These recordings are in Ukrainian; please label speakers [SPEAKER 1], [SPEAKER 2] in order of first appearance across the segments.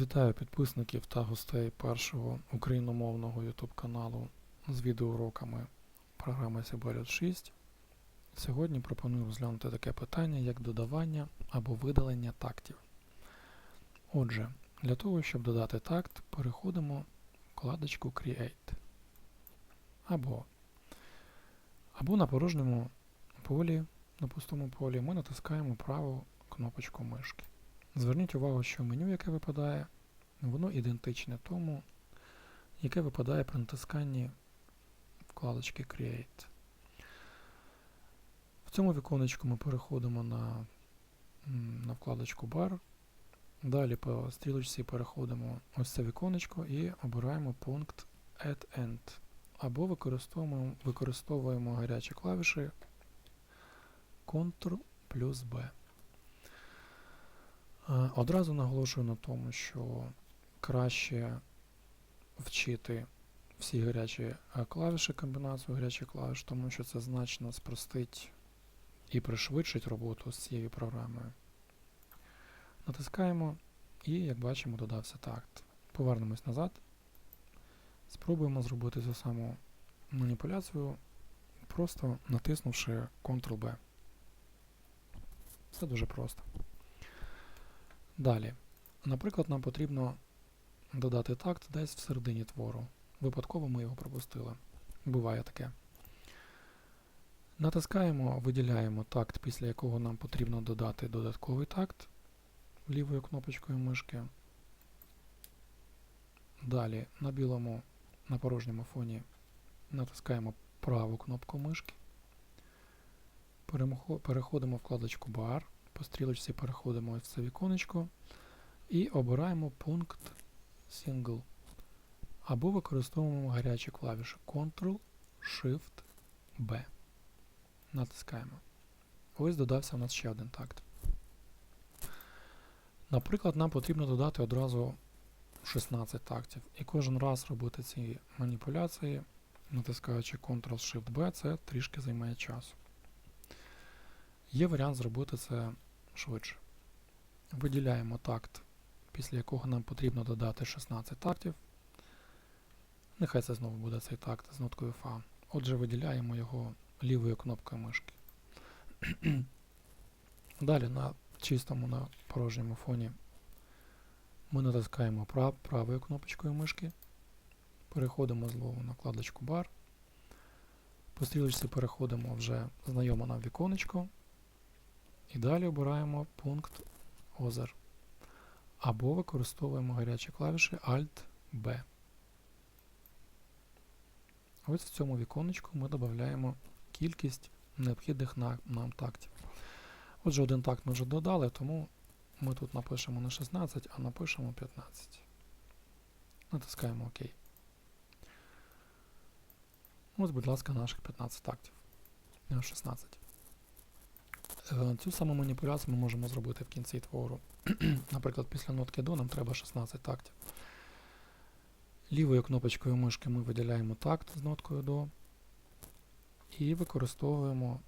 [SPEAKER 1] Вітаю підписників та гостей першого україномовного YouTube каналу з відеоуроками програми Sibelius 6. Сьогодні пропоную розглянути таке питання, як додавання або видалення тактів. Отже, для того, щоб додати такт, переходимо в вкладочку Create. Або, або на порожньому полі, на пустому полі, ми натискаємо праву кнопочку мишки. Зверніть увагу, що меню, яке випадає, воно ідентичне тому, яке випадає при натисканні вкладочки Create. В цьому віконечку ми переходимо на, на вкладочку Bar. Далі по стрілочці переходимо ось це віконечко і обираємо пункт Add End. Або використовуємо, використовуємо гарячі клавіші Ctrl плюс B. Е, Одразу наголошую на тому, що краще вчити всі гарячі е, клавіші, комбінацію гарячих клавіш, тому що це значно спростить і пришвидшить роботу з цією програмою. Натискаємо і, як бачимо, додався такт. Повернемось назад. Спробуємо зробити цю саму маніпуляцію, просто натиснувши Ctrl-B. Все дуже просто. Далі. Наприклад, нам потрібно додати такт десь всередині твору. Випадково ми його пропустили. Буває таке. Натискаємо, виділяємо такт, після якого нам потрібно додати додатковий такт лівою кнопочкою мишки. Далі на білому, на порожньому фоні натискаємо праву кнопку мишки. Переходимо в вкладочку Bar. По стрілочці переходимо в це віконечко і обираємо пункт Single. Або використовуємо гарячі клавіші Ctrl, Shift, B. Натискаємо. Ось додався у нас ще один такт. Наприклад, нам потрібно додати одразу 16 тактів. І кожен раз робити ці маніпуляції, натискаючи Ctrl-Shift-B, це трішки займає часу. Є варіант зробити це швидше. Виділяємо такт, після якого нам потрібно додати 16 тактів. Нехай це знову буде цей такт з ноткою Фа. Отже, виділяємо його лівою кнопкою мишки. Далі на чистому на порожньому фоні ми натискаємо прав, правою кнопочкою мишки. Переходимо знову на вкладочку Bar. По стрілочці переходимо вже знайоме нам віконечко. І далі обираємо пункт Other. Або використовуємо гарячі клавіші Alt-B. Ось в цьому віконечку ми додаємо кількість необхідних нам тактів. Отже, один такт ми вже додали, тому ми тут напишемо не 16, а напишемо 15. Натискаємо ОК. Ось, будь ласка, наших 15 тактів. Е, 16. Е, Цю саму маніпуляцію ми можемо зробити в кінці твору. Наприклад, після нотки до нам треба 16 тактів. Лівою кнопочкою мишки ми виділяємо такт з ноткою до і використовуємо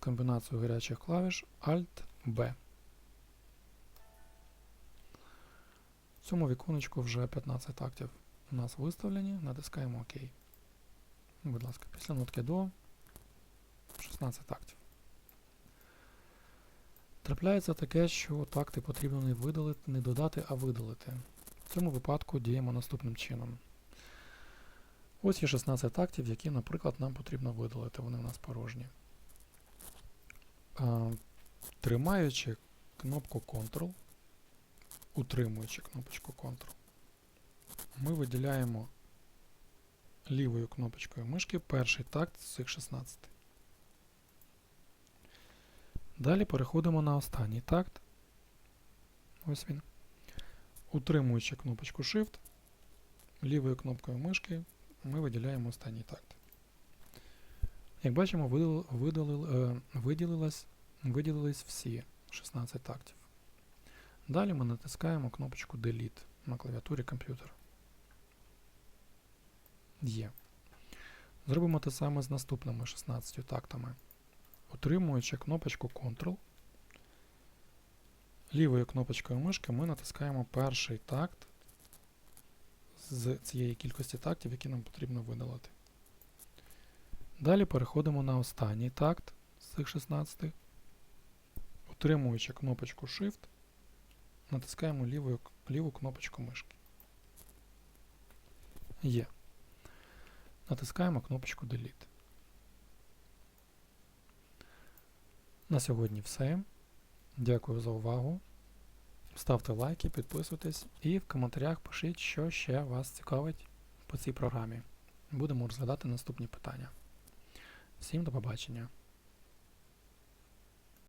[SPEAKER 1] комбінацію гарячих клавіш Alt-B. В цьому віконечку вже 15 тактів у нас виставлені, натискаємо ОК. Будь ласка, після нотки до 16 тактів. Трапляється таке, що такти потрібно не видалити, не додати, а видалити. В цьому випадку діємо наступним чином. Ось є 16 тактів, які, наприклад, нам потрібно видалити, вони у нас порожні. А, тримаючи кнопку Ctrl, утримуючи кнопочку Ctrl, ми виділяємо лівою кнопочкою мишки перший такт з цих 16. Далі переходимо на останній такт. Ось він. Утримуючи кнопочку Shift, лівою кнопкою мишки ми виділяємо останній такт. Як бачимо, видалил, е, виділились всі 16 тактів. Далі ми натискаємо кнопочку Delete на клавіатурі комп'ютера. Є. Зробимо те саме з наступними 16 тактами. Утримуючи кнопочку Ctrl, лівою кнопочкою мишки ми натискаємо перший такт з цієї кількості тактів, які нам потрібно видалити. Далі переходимо на останній такт з цих 16. Утримуючи кнопочку Shift, натискаємо лівою, ліву кнопочку мишки. Є. Натискаємо кнопочку Delete. На сьогодні все. Дякую за увагу. Ставте лайки, підписуйтесь і в коментарях пишіть, що ще вас цікавить по цій програмі. Будемо розглядати наступні питання. Всім до побачення!